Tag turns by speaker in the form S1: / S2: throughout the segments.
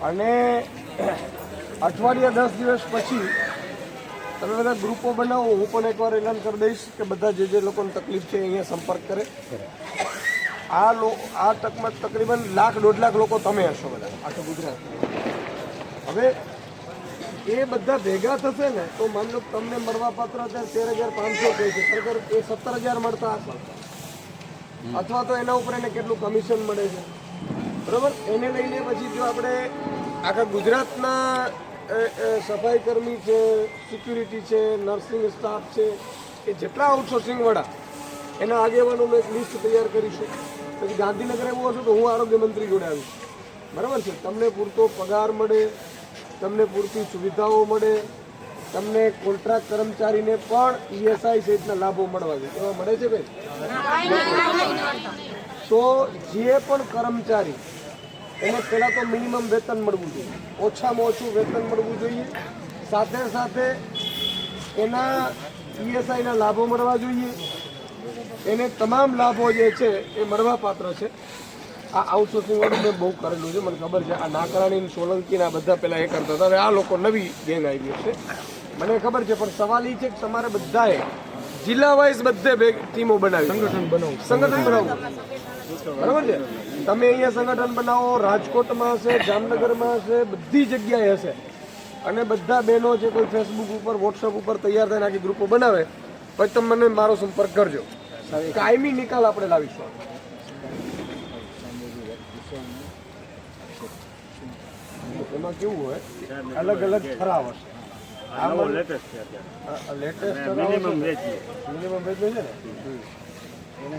S1: અને અઠવાડિયા દસ દિવસ પછી તમે બધા ગ્રુપો બનાવો હું પણ એકવાર એલાન કરી દઈશ કે બધા જે જે લોકોને તકલીફ છે અહીંયા સંપર્ક કરે. આ લો આ તકમાં તકરીબન લાખ દોઢ લાખ લોકો તમે હશો બધા આખું ગુજરાત હવે એ બધા ભેગા થશે ને તો માની લો તમને મળવા પાત્ર અત્યારે તેર હજાર પાંચસો કહે છે ખરેખર એ સત્તર હજાર મળતા હશે અથવા તો એના ઉપર એને કેટલું કમિશન મળે છે. બરાબર? એને લઈને પછી જો આપણે આખા ગુજરાતના સફાઈ કર્મી છે સિક્યુરિટી છે નર્સિંગ સ્ટાફ છે એ જેટલા આઉટસોર્સિંગ વાળા એના આગેવાનોનું એક લિસ્ટ તૈયાર કરીશું. પછી ગાંધીનગર એવું હશે તો હું આરોગ્ય મંત્રી જોડે આવીશ. બરાબર છે? તમને પૂરતો પગાર મળે તમને પૂરતી સુવિધાઓ મળે તમને કોન્ટ્રાક્ટ કર્મચારીને પણ ઈએસઆઈ સહિતના લાભો મળવા જોઈએ. એવા મળે છે ભાઈ? તો જે પણ કર્મચારી એને પહેલાં તો મિનિમમ વેતન મળવું જોઈએ. ઓછામાં ઓછું વેતન મળવું જોઈએ. સાથે સાથે એના ઈએસઆઈના લાભો મળવા જોઈએ. એને તમામ લાભો જે છે એ મળવા પાત્ર છે. આ આઉટસોર્સિંગ વાળું મેં બહુ કરેલું છે. મને ખબર છે. આ નાકરાણી ને સોલંકી આ બધા પહેલાં એ કરતા હતા. હવે આ લોકો નવી ગેંગ આવી છે. મને ખબર છે પણ સવાલ એ છે કે તમારે બધાએ જિલ્લા વાઇઝ બધે ટીમો બનાવી. સંગઠન બનાવવું. સંગઠન બનાવવું. બરાબર છે? તમે અહીંયા સંગઠન બનાવો રાજકોટમાં હશે જામનગરમાં હશે બધી જગ્યાએ હશે. અને બધા બહેનો છે કોઈ ફેસબુક ઉપર વોટ્સઅપ ઉપર તૈયાર થઈને આખી ગ્રુપો બનાવે પછી તમે મને મારો સંપર્ક કરજો. કાયમી નિકાલ આપણે લાવીશું. એમાં કેવું હોય? અલગ અલગ ઠરાવ હશે.
S2: લેટેસ્ટ છે
S1: latest
S2: minimum wage
S1: minimum wage છે ને? તમે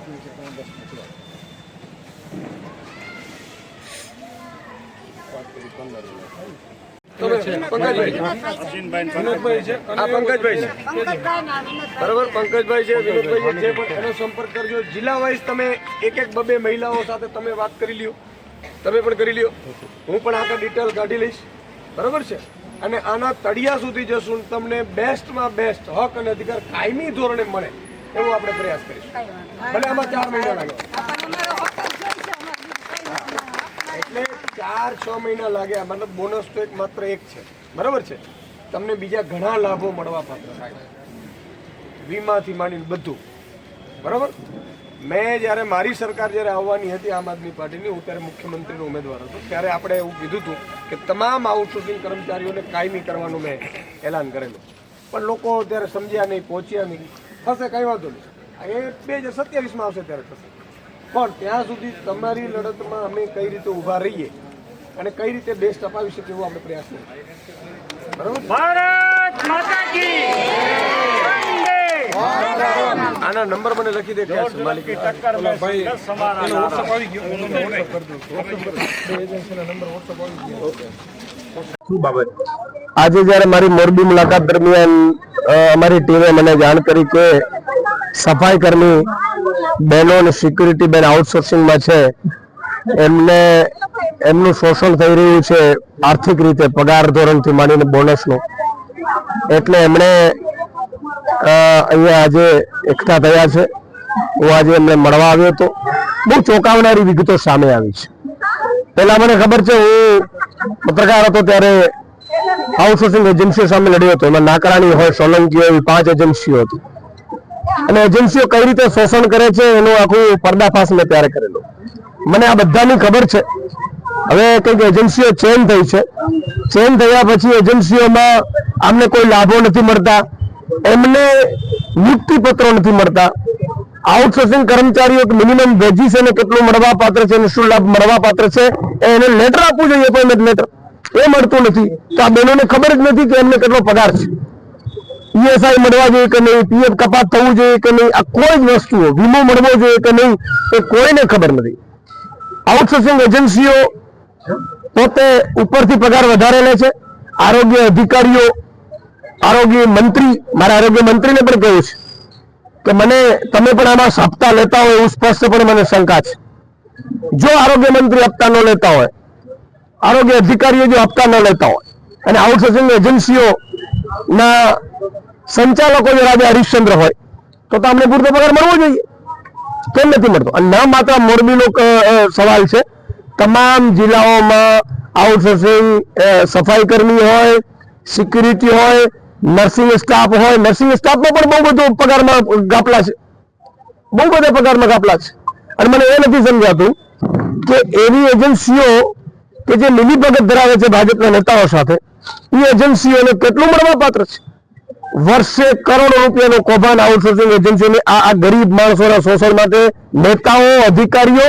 S1: બરાબર પંકજભાઈ છે વિનોદભાઈ છે પણ એનો સંપર્ક કરજો. જિલ્લા વાઇઝ તમે એક એક બબે મહિલાઓ સાથે તમે વાત કરી લ્યો. તમે પણ કરી લ્યો. હું પણ આખા ડિટેલ કાઢી લઈશ. બરાબર છે? અને આના તળિયા સુધી જશું તમને બેસ્ટમાં બેસ્ટ હક અને અધિકાર કાયમી ધોરણે મળે એવો આપણે પ્રયાસ કરીશું. ભલે આમાં ચાર મહિના લાગે એટલે ચાર, છ મહિના લાગ્યા, મતલબ બોનસ તો એક માત્ર એક છે. બરાબર છે? તમને બીજા ઘણા લાભો મળવા પાત્ર થાય. વીમાથી માંડીને બધું. બરાબર? મેં જ્યારે મારી સરકાર જ્યારે આવવાની હતી આમ આદમી પાર્ટીની, હું ત્યારે મુખ્યમંત્રીનો ઉમેદવાર હતો, ત્યારે આપણે એવું કીધું હતું કે તમામ આઉટસોર્સિંગ કર્મચારીઓને કાયમી કરવાનું મેં એલાન કરેલું. પણ લોકો ત્યારે સમજ્યા નહીં, પહોંચ્યા નહીં. થશે, કંઈ વાંધો નહીં. એ બે હજાર સત્યાવીસમાં આવશે ત્યારે થશે. પણ ત્યાં સુધી તમારી લડતમાં અમે કઈ રીતે ઊભા રહીએ અને કઈ રીતે બેસ્ટ અપાવી શકે એવો આપણે પ્રયાસ કરીએ. બરાબર?
S2: ભારત માતા કી
S1: આના નંબર મને લખી દે.
S3: આજે જ્યારે મારી મોરબી મુલાકાત દરમિયાન અમારી ટીમે મને જાણ કરી કે સફાઈ કર્મી બહેનો અને સિક્યુરિટી બેન આઉટસોર્સિંગમાં છે. એમને, એમનું શોષણ થઈ રહ્યું છે આર્થિક રીતે, પગાર ધોરણથી માંડીને બોનસનું એટલે એમણે અહીંયા આજે એકઠા થયા છે. હું આજે એમને મળવા આવ્યો હતો. બહુ ચોંકાવનારી વિગતો સામે આવી છે. પેલા મને ખબર છે, હું પત્રકાર હતો ત્યારે આઉટસોર્સિંગ એજન્સીઓ સામે લડ્યો હતો. એમાં નાકરાણી હોય, સોલંકી હોય પાંચ એજન્સીઓ હતી. અને એજન્સીઓ કઈ રીતે શોષણ કરે છે, એનું આખું પર્દાફાશ મેં ત્યારે કરેલો. મને આ બધાની ખબર છે. હવે કંઈક એજન્સીઓ ચેન્જ થઈ છે. ચેન્જ થયા પછી એજન્સીઓમાં આમને કોઈ લાભો નથી મળતા. એમને નિયુક્તિ નથી મળતા. આઉટસોર્સિંગ કર્મચારીઓ મિનિમમ વેજીસ એને કેટલું મળવા પાત્ર છે, એને શું લાભ મળવા પાત્ર છે એને લેટર આપવું જોઈએ અપોઇન્ટમેન્ટ લેટર એ મળતું નથી. તો આ બહેનોને ખબર જ નથી કે એમને કેટલો પગાર છે. ઈએસઆઈ મળવા જોઈએ કે નહીં? પીએફ કપાત થવું જોઈએ કે નહીં? આ કોઈ જ વસ્તુઓ, વીમો મળવો જોઈએ કે નહીં? એ કોઈને ખબર નથી. આઉટસોર્સિંગ એજન્સીઓ પોતે ઉપરથી પગાર વધારે લે છે. આરોગ્ય અધિકારીઓ, આરોગ્ય મંત્રી, મારા આરોગ્ય મંત્રીને પણ કહ્યું છે કે મને તમે પણ આમાં હપ્તા લેતા હોય એવું સ્પષ્ટપણે મને શંકા છે. જો આરોગ્ય મંત્રી હપ્તા ન લેતા હોય, આરોગ્ય અધિકારીઓ જો હપ્તા ન લેતા હોય અને આઉટસોર્સિંગ એજન્સીઓ ના સંચાલકો જો રાજા હરિશ્ચંદ્ર હોય, તો તો અમને પૂરતો પગાર મળવો જોઈએ. કેમ નથી મળતો? અને ન માત્ર મોરબીનો સવાલ છે. તમામ જિલ્લાઓમાં આઉટસોર્સિંગ સફાઈ કર્મી હોય, સિક્યુરિટી હોય, નર્સિંગ સ્ટાફ હોય. નર્સિંગ સ્ટાફમાં પણ બહુ બધું પગારમાં ગાપલા છે. બહુ બધા પગારમાં ગાપલા છે. અને મને એ નથી સમજાતું કે એવી એજન્સીઓ કે જે મિલીભગત ધરાવે છે ભાજપના નેતાઓ સાથે, એ એજન્સીઓને કેટલું મળવા પાત્ર છે? વર્ષે કરોડો રૂપિયાનું કૌભાંડ આઉટસોર્સિંગ એજન્સીને આ ગરીબ માણસોના શોષણ માટે નેતાઓ, અધિકારીઓ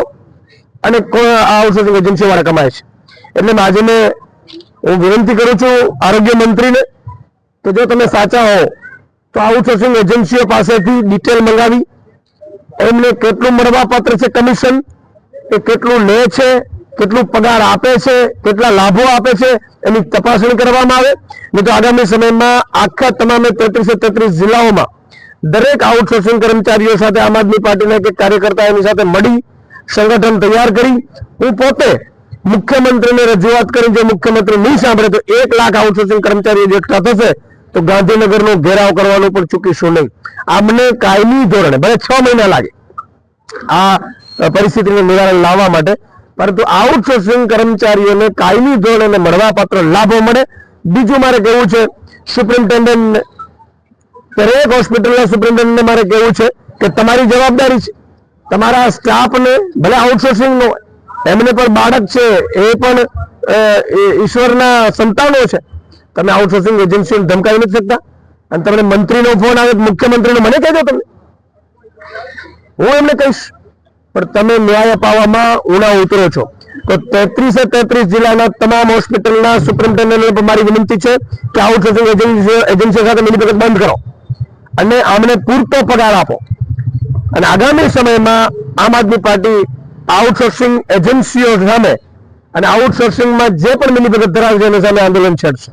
S3: અને આઉટસોર્સિંગ એજન્સી વાળા કમાય છે. એટલે આજે મેં હું વિનંતી કરું છું આરોગ્ય મંત્રીને કે જો તમે સાચા હો, તો આઉટસોર્સિંગ એજન્સીઓ પાસેથી ડિટેલ મંગાવી. એમને કેટલું મળવાપાત્ર છે કમિશન એ કેટલું લે છે? કેટલું પગાર આપે છે? કેટલા લાભો આપે છે? એની તપાસણી કરવામાં આવે. તો આગામી સમયમાં આખા તમામે તેત્રીસે તેત્રીસ જિલ્લાઓમાં દરેક આઉટસોર્સિંગ કર્મચારીઓ સાથે આમ આદમી પાર્ટીના કે કાર્યકર્તા એની સાથે મળી સંગઠન તૈયાર કરી. હું પોતે મુખ્યમંત્રીને રજૂઆત કરી, જો મુખ્યમંત્રી નહીં સાંભળે તો એક લાખ આઉટસોર્સિંગ કર્મચારીઓ એકઠા થશે, તો ગાંધીનગરનો ઘેરાવ કરવાનું પણ ચૂકીશું નહીં. આમને કાયમી ધોરણે, ભલે છ મહિના લાગે, આ પરિસ્થિતિનું નિવારણ લાવવા માટે, પરંતુ આઉટસોર્સિંગ કર્મચારીઓને કાયમી ધોરણે મળવાપાત્ર લાભો મળે. બીજું મારે કહેવું છે? સુપ્રિન્ટેન્ડન્ટ દરેક હોસ્પિટલના સુપ્રિન્ટેન્ડન્ટને મારે કહેવું છે કે તમારી જવાબદારી છે. તમારા સ્ટાફને ભલે આઉટસોર્સિંગ નો એમને પણ બાળક છે, એ પણ ઈશ્વરના સંતાનો છે. તમે આઉટસોર્સિંગ એજન્સીને ધમકાવી નથી શકતા. અને તમને મંત્રીનો ફોન આવે મુખ્યમંત્રીનો મને કહી દો તમે. હું એમને કહીશ. પણ તમે ન્યાય અપાવવામાં ઉણા ઉતરો છો. તો તેત્રીસે તેત્રીસ જિલ્લાના તમામ હોસ્પિટલના સુપ્રિન્ટેન્ડન્ટને મારી વિનંતી છે કે આઉટસોર્સિંગ એજન્સી એજન્સીઓ સાથે મિલીભગત બંધ કરો. અને આમને પૂરતો પગાર આપો. અને આગામી સમયમાં આમ આદમી પાર્ટી આઉટસોર્સિંગ એજન્સીઓ સામે અને આઉટસોર્સિંગમાં જે પણ મિલીભગત ધરાવે છે એની સામે આંદોલન છેડશે.